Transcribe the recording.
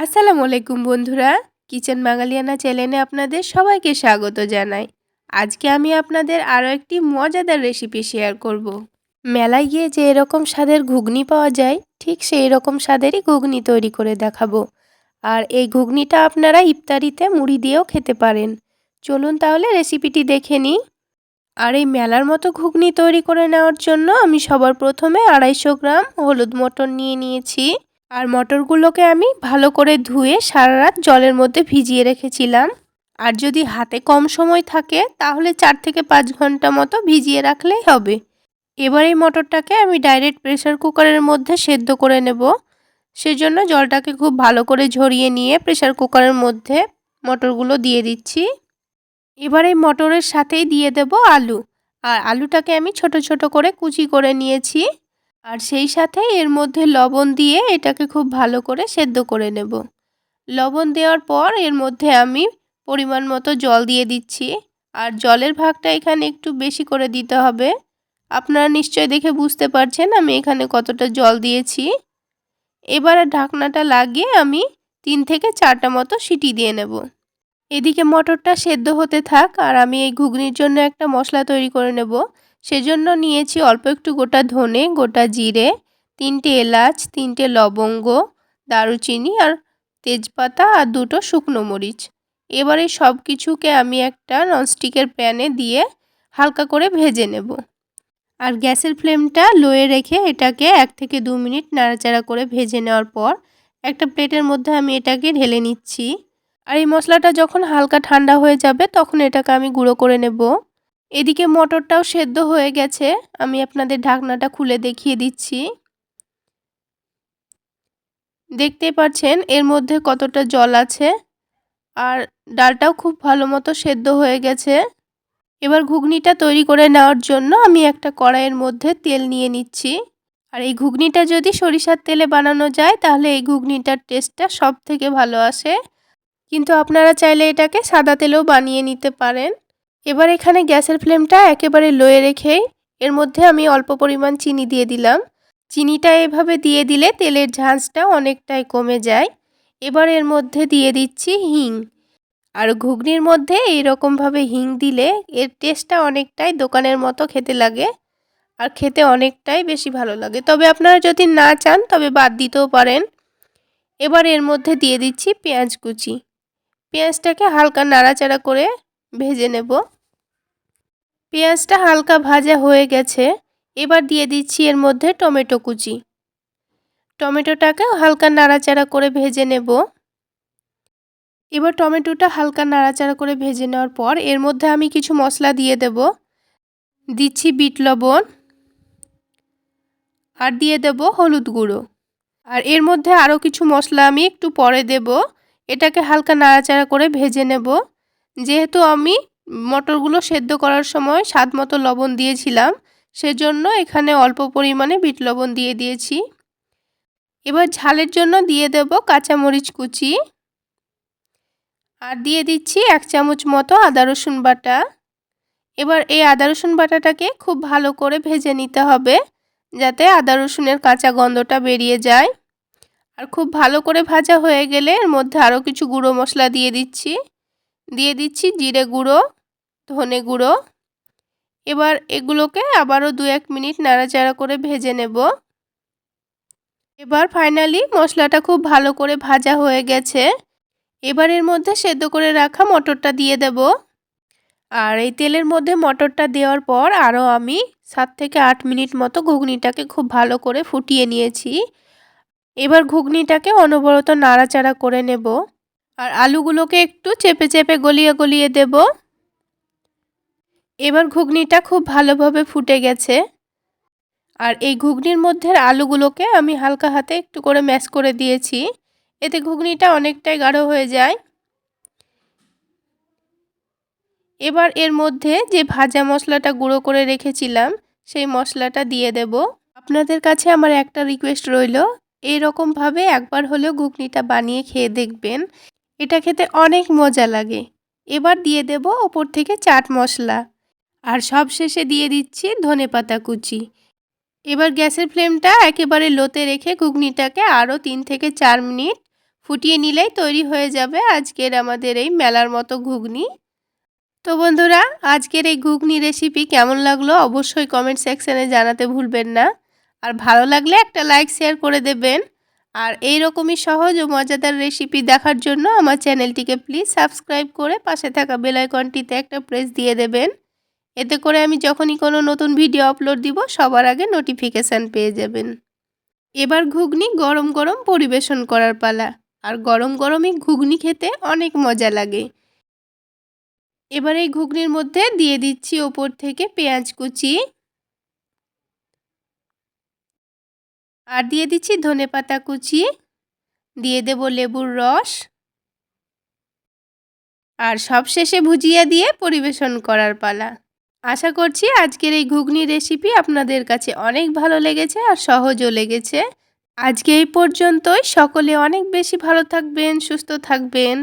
আসসালামু আলাইকুম বন্ধুরা। কিচেন বাঙালিয়ানা চ্যানেলে আপনাদের সবাইকে স্বাগত জানাই। আজকে আমি আপনাদের আরও একটি মজাদার রেসিপি শেয়ার করব। মেলায় গিয়ে যে এরকম স্বাদের ঘুগনি পাওয়া যায়, ঠিক সেই রকম স্বাদেরই ঘুগনি তৈরি করে দেখাবো। আর এই ঘুগনিটা আপনারা ইফতারিতে মুড়ি দিয়েও খেতে পারেন। চলুন তাহলে রেসিপিটি দেখে নিই। আর এই মেলার মতো ঘুগনি তৈরি করে নেওয়ার জন্য আমি সবার প্রথমে আড়াইশো গ্রাম হলুদ মটন নিয়ে নিয়েছি। আর মটরগুলোকে আমি ভালো করে ধুয়ে সারা রাত জলের মধ্যে ভিজিয়ে রেখেছিলাম। আর যদি হাতে কম সময় থাকে, তাহলে চার থেকে পাঁচ ঘণ্টা মতো ভিজিয়ে রাখলেই হবে। এবার এই মটরটাকে আমি ডাইরেক্ট প্রেশার কুকারের মধ্যে সেদ্ধ করে নেব। সেজন্য জলটাকে খুব ভালো করে ঝরিয়ে নিয়ে প্রেশার কুকারের মধ্যে মটরগুলো দিয়ে দিচ্ছি। এবার এই মটরের সাথেই দিয়ে দেব আলু। আর আলুটাকে আমি ছোট ছোট করে কুচি করে নিয়েছি। আর সেই সাথে এর মধ্যে লবণ দিয়ে এটাকে খুব ভালো করে সেদ্ধ করে নেব। লবণ দেওয়ার পর এর মধ্যে আমি পরিমাণ মতো জল দিয়ে দিচ্ছি। আর জলের ভাগটা এখানে একটু বেশি করে দিতে হবে। আপনারা নিশ্চয় দেখে বুঝতে পারছেন আমি এখানে কতটা জল দিয়েছি। এবারে ঢাকনাটা লাগিয়ে আমি তিন থেকে চারটা মতো সিটি দিয়ে নেব। এদিকে মটরটা সেদ্ধ হতে থাক আর আমি এই ঘুগনির জন্য একটা মশলা তৈরি করে নেব। সেজন্য নিয়েছি অল্প একটু গোটা ধনে, গোটা জিরে, তিনটে এলাচ, তিনটে লবঙ্গ, দারুচিনি আর তেজপাতা আর দুটো শুকনো মরিচ। এবারে সব কিছুকে আমি একটা ননস্টিকের প্যানে দিয়ে হালকা করে ভেজে নেব। আর গ্যাসের ফ্লেমটা লোয়ে রেখে এটাকে এক থেকে দু মিনিট নাড়াচাড়া করে ভেজে নেওয়ার পর একটা প্লেটের মধ্যে আমি এটাকে ঢেলে নিচ্ছি। আর এই মশলাটা যখন হালকা ঠান্ডা হয়ে যাবে তখন এটাকে আমি গুঁড়ো করে নেব। এদিকে মটরটাও সেদ্ধ হয়ে গেছে। আমি আপনাদের ঢাকনাটা খুলে দেখিয়ে দিচ্ছি। দেখতে পাচ্ছেন, এর মধ্যে কতটা জল আছে। আর ডালটাও খুব ভালো মতো সেদ্ধ হয়ে গেছে। এবার ঘুগনিটা তৈরি করে নেওয়ার জন্য আমি একটা কড়াইয়ের মধ্যে তেল নিয়ে নিচ্ছি। আর এই ঘুগনিটা যদি সরিষার তেলে বানানো যায়, তাহলে এই ঘুগনিটার টেস্টটা সব থেকে ভালো আসে। কিন্তু আপনারা চাইলে এটাকে সাদা তেলেও বানিয়ে নিতে পারেন। এবার এখানে গ্যাসের ফ্লেমটা একেবারে লোয়ে রেখেই এর মধ্যে আমি অল্প পরিমাণ চিনি দিয়ে দিলাম। চিনিটা এভাবে দিয়ে দিলে তেলের ঝাঁঝটা অনেকটাই কমে যায়। এবার এর মধ্যে দিয়ে দিচ্ছি হিং। আর ঘুগনির মধ্যে এইরকমভাবে হিং দিলে এর টেস্টটা অনেকটাই দোকানের মতো খেতে লাগে আর খেতে অনেকটাই বেশি ভালো লাগে। তবে আপনারা যদি না চান, তবে বাদ দিতেও পারেন। এবার এর মধ্যে দিয়ে দিচ্ছি পেঁয়াজ কুচি। পেঁয়াজটাকে হালকা নাড়াচাড়া করে ভেজে নেব। পেঁয়াজটা হালকা ভাজা হয়ে গেছে। এবার দিয়ে দিচ্ছি এর মধ্যে টমেটো কুচি। টমেটোটাকে হালকা নাড়াচাড়া করে ভেজে নেব। এবার টমেটোটা হালকা নাড়াচাড়া করে ভেজে নেওয়ার পর এর মধ্যে আমি কিছু মশলা দিয়ে দেব। দিচ্ছি বিট লবণ। আর দিয়ে দেব হলুদ গুঁড়ো। আর এর মধ্যে আরও কিছু মশলা আমি একটু পরে দেব। এটাকে হালকা নাড়াচাড়া করে ভেজে নেব। যেহেতু আমি মটরগুলো সেদ্ধ করার সময় স্বাদ মতো লবণ দিয়েছিলাম, সেজন্য এখানে অল্প পরিমাণে বিট লবণ দিয়ে দিয়েছি। এবার ঝালের জন্য দিয়ে দেব কাঁচামরিচ কুচি। আর দিয়ে দিচ্ছি এক চামচ মতো আদা রসুন বাটা। এবার এই আদা রসুন বাটাটাকে খুব ভালো করে ভেজে নিতে হবে, যাতে আদা রসুনের কাঁচা গন্ধটা বেরিয়ে যায়। আর খুব ভালো করে ভাজা হয়ে গেলে এর মধ্যে আরও কিছু গুঁড়ো মশলা দিয়ে দিচ্ছি। দিয়ে দিচ্ছি জিরে গুঁড়ো, ধনে গুঁড়ো। এবার এগুলোকে আবারও দু এক মিনিট নাড়াচাড়া করে ভেজে নেব। এবার ফাইনালি মশলাটা খুব ভালো করে ভাজা হয়ে গেছে। এবার এর মধ্যে সেদ্ধ করে রাখা মটরটা দিয়ে দেব। আর এই তেলের মধ্যে মটরটা দেওয়ার পর আরও আমি সাত থেকে আট মিনিট মতো ঘুগনিটাকে খুব ভালো করে ফুটিয়ে নিয়েছি। এবার ঘুগনিটাকে অনবরত নাড়াচাড়া করে নেব। আর আলুগুলোকে একটু চেপে চেপে গলিয়ে গলিয়ে দেব। এবার ঘুগনিটা খুব ভালোভাবে ফুটে গেছে। আর এই ঘুগনির মধ্যে আলুগুলোকে আমি হালকা হাতে একটু করে ম্যাশ করে দিয়েছি। এতে ঘুগনিটা অনেকটাই গাঢ় হয়ে যায়। এবার এর মধ্যে যে ভাজা মশলাটা গুঁড়ো করে রেখেছিলাম, সেই মশলাটা দিয়ে দেব। আপনাদের কাছে আমার একটা রিকোয়েস্ট রইল, এইরকমভাবে একবার হলেও ঘুগনিটা বানিয়ে খেয়ে দেখবেন। এটা খেতে অনেক মজা লাগে। এবার দিয়ে দেব ওপর থেকে চাট মশলা। আর সব শেষে দিয়ে দিচ্ছি ধনে পাতা কুচি। এবার গ্যাসের ফ্লেমটা একেবারে লোতে রেখে ঘুগনিটাকে আরও তিন থেকে চার মিনিট ফুটিয়ে নিলেই তৈরি হয়ে যাবে আজকের আমাদের এই মেলার মতো ঘুগনি। তো বন্ধুরা, আজকের এই ঘুগনি রেসিপি কেমন লাগল অবশ্যই কমেন্ট সেকশানে জানাতে ভুলবেন না। আর ভালো লাগলে একটা লাইক শেয়ার করে দেবেন। আর এই রকমই সহজ ও মজাদার রেসিপি দেখার জন্য আমার চ্যানেলটিকে প্লিজ সাবস্ক্রাইব করে পাশে থাকা বেলাইকনটিতে একটা প্রেস দিয়ে দেবেন। এতে করে আমি যখনই কোনো নতুন ভিডিও আপলোড দিব, সবার আগে নোটিফিকেশান পেয়ে যাবেন। এবার ঘুগনি গরম গরম পরিবেশন করার পালা। আর গরম গরমই ঘুগনি খেতে অনেক মজা লাগে। এবার এই ঘুগনির মধ্যে দিয়ে দিচ্ছি ওপর থেকে পেঁয়াজ কুচি আর দিয়ে দিচ্ছি ধনে পাতা কুচি, দিয়ে দেব লেবুর রস। আর সবশেষে ভুজিয়া দিয়ে পরিবেশন করার পালা। আশা করছি আজকের এই ঘুগনি রেসিপি আপনাদের কাছে অনেক ভালো লেগেছে আর সহজও লেগেছে। আজকে এই পর্যন্তই। সকলে অনেক বেশি ভালো থাকবেন, সুস্থ থাকবেন।